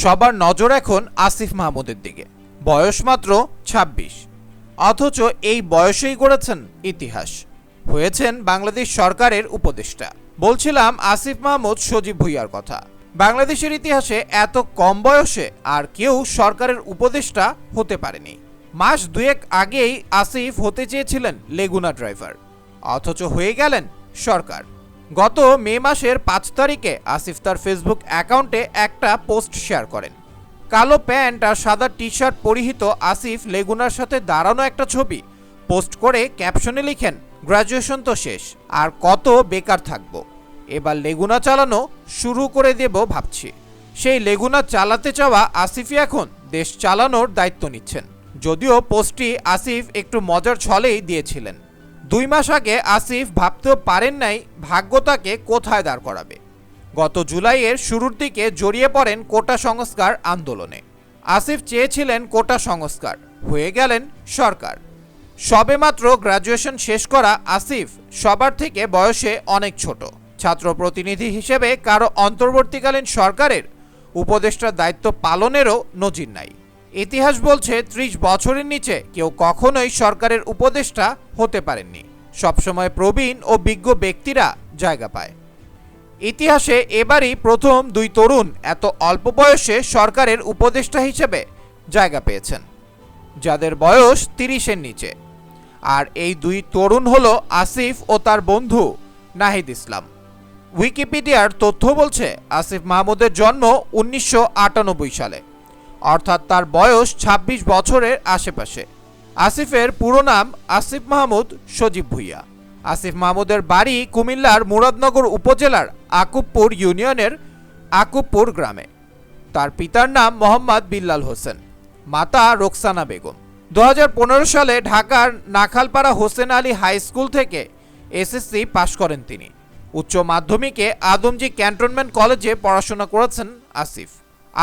সবার নজর এখন আসিফ মাহমুদের দিকে। বয়স মাত্র ২৬ অথচ এই বয়সেই গড়েছেন ইতিহাস। হয়েছেন বাংলাদেশ সরকারের উপদেষ্টা। বলছিলাম আসিফ মাহমুদ সজীব ভুইয়ার কথা। বাংলাদেশের ইতিহাসে এত কম বয়সে আর কেউ সরকারের উপদেষ্টা হতে পারেনি। মাস দুয়েক আগেই আসিফ হতে চেয়েছিলেন লেগুনা ড্রাইভার। অথচ হয়ে গেলেন সরকার। গত মে মাসের পাঁচ তারিখে আসিফ তার ফেসবুক অ্যাকাউন্টে একটা পোস্ট শেয়ার করেন। কালো প্যান্ট আর সাদা টি শার্ট পরিহিত আসিফ লেগুনার সাথে দাঁড়ানো একটা ছবি পোস্ট করে ক্যাপশনে লিখেন, গ্র্যাজুয়েশন তো শেষ, আর কত বেকার থাকব। এবার লেগুনা চালানো শুরু করে দেব ভাবছি। সেই লেগুনা চালাতে চাওয়া আসিফই এখন দেশ চালানোর দায়িত্ব নিচ্ছেন। যদিও পোস্টটি আসিফ একটু মজার ছলেই দিয়েছিলেন। দুই মাস আগে আসিফ ভাবতেও পারেন নাই ভাগ্য তাকে কোথায় দাঁড় করাবে। গত জুলাইয়ের শুরুর দিকে জড়িয়ে পড়েন কোটা সংস্কার আন্দোলনে। আসিফ চেয়েছিলেন কোটা সংস্কার, হয়ে গেলেন সরকার। সবেমাত্র গ্র্যাজুয়েশন শেষ করা আসিফ সবার থেকে বয়সে অনেক ছোট। ছাত্র প্রতিনিধি হিসেবে কারও অন্তর্বর্তীকালীন সরকারের উপদেষ্টার দায়িত্ব পালনেরও নজির নাই। ইতিহাস বলছে ত্রিশ বছরের নিচে কেউ কখনোই সরকারের উপদেষ্টা হতে পারেননি। সবসময় প্রবীণ ও বিজ্ঞ ব্যক্তিরা জায়গা পায়। ইতিহাসে এবারই প্রথম দুই তরুণ এত অল্প বয়সে সরকারের উপদেষ্টা হিসেবে জায়গা পেয়েছেন, যাদের বয়স তিরিশের নিচে। আর এই দুই তরুণ হলো আসিফ ও তার বন্ধু নাহিদ ইসলাম। উইকিপিডিয়ার তথ্য বলছে, আসিফ মাহমুদের জন্ম উনিশশো আটানব্বই সালে। অর্থাৎ তার বয়স ২৬ বছরের আশেপাশে। আসিফের পুরো নাম আসিফ মাহমুদ সজীব ভুইয়া। আসিফ মাহমুদের বাড়ি কুমিল্লার মুরাদনগর উপজেলার আকুবপুর ইউনিয়নের আকুবপুর গ্রামে। তার পিতার নাম মোহাম্মদ বিল্লাল হোসেন, মাতা রোকসানা বেগম। দু হাজার পনেরো সালে ঢাকার নাখালপাড়া হোসেন আলী হাই স্কুল থেকে এসএসসি পাশ করেন তিনি। উচ্চ মাধ্যমিকে আদমজি ক্যান্টনমেন্ট কলেজে পড়াশোনা করেছেন আসিফ।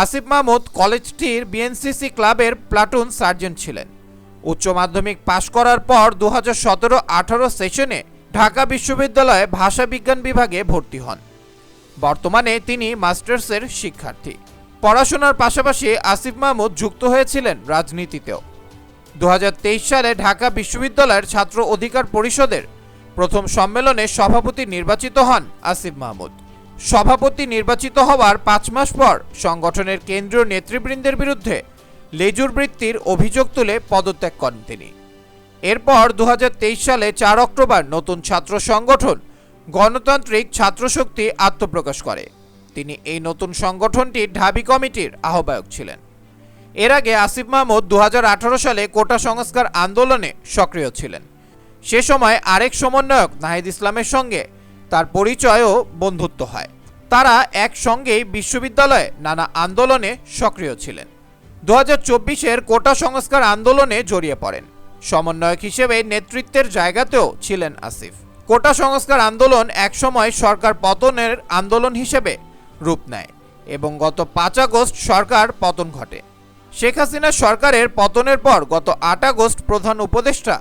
আসিফ মাহমুদ কলেজটির বিএনসিসি ক্লাবের প্লাটুন সার্জেন্ট ছিলেন। উচ্চ মাধ্যমিক পাশ করার পর দু হাজার সতেরো আঠারো সেশনে ঢাকা বিশ্ববিদ্যালয়ে ভাষা বিজ্ঞান বিভাগে ভর্তি হন। বর্তমানে তিনি মাস্টার্সের শিক্ষার্থী। পড়াশোনার পাশাপাশি আসিফ মাহমুদ যুক্ত হয়েছিলেন রাজনীতিতেও। দু হাজার তেইশ সালে ঢাকা বিশ্ববিদ্যালয়ের ছাত্র অধিকার পরিষদের প্রথম সম্মেলনে সভাপতি নির্বাচিত হন আসিফ মাহমুদ। সভাপতি নির্বাচিত হওয়ার পাঁচ মাস পর সংগঠনের কেন্দ্রীয় নেতৃবৃন্দের বিরুদ্ধে লেজুর বৃত্তির অভিযোগ তুলে পদত্যাগ করেন তিনি। এরপর দুহাজার তেইশ সালে চার অক্টোবর নতুন ছাত্র সংগঠন গণতান্ত্রিক ছাত্রশক্তি আত্মপ্রকাশ করে। তিনি এই নতুন সংগঠনটির ঢাবি কমিটির আহ্বায়ক ছিলেন। এর আগে আসিফ মাহমুদ দু হাজার আঠারো সালে কোটা সংস্কার আন্দোলনে সক্রিয় ছিলেন। সে সময় আরেক সমন্বয়ক নাহিদ ইসলামের সঙ্গে তার পরিচয় ও বন্ধুত্ব হয়। তারা একসঙ্গেই বিশ্ববিদ্যালয়ে নানা আন্দোলনে সক্রিয় ছিলেন। দু হাজার চব্বিশের কোটা সংস্কার আন্দোলনে জড়িয়ে পড়েন। সমন্বয়ক হিসেবে নেতৃত্বের জায়গাতেও ছিলেন আসিফ। কোটা সংস্কার আন্দোলন একসময় সরকার পতনের আন্দোলন হিসেবে রূপ নেয় এবং গত পাঁচ আগস্ট সরকার পতন ঘটে। শেখ হাসিনা সরকারের পতনের পর গত আট আগস্ট প্রধান উপদেষ্টা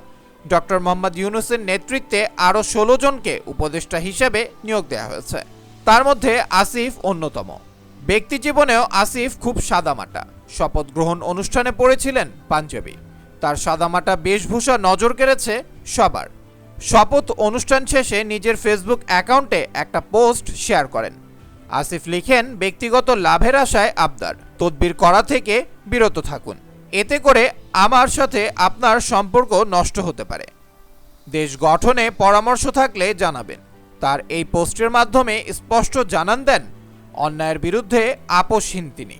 ডক্টর মোহাম্মদ ইউনুসের নেতৃত্বে আরও ষোলো জনকে উপদেষ্টা হিসেবে নিয়োগ দেওয়া হয়েছে। তার মধ্যে আসিফ অন্যতম। ব্যক্তি জীবনেও আসিফ খুব সাদামাটা। শপথ গ্রহণ অনুষ্ঠানে পড়েছিলেন পাঞ্জাবি। তার সাদামাটা বেশভূষা নজর কেড়েছে সবার। শপথ অনুষ্ঠান শেষে নিজের ফেসবুক অ্যাকাউন্টে একটা পোস্ট শেয়ার করেন। আসিফ লিখেন, ব্যক্তিগত লাভের আশায় আবদার। তদবির করা থেকে বিরত থাকুন। এতে করে আমার সাথে আপনার সম্পর্ক নষ্ট হতে পারে। দেশ গঠনে পরামর্শ থাকলে জানাবেন। তার এই পোস্টের মাধ্যমে স্পষ্ট জানান দেন, অন্যায়ের বিরুদ্ধে আপোষহীন তিনি।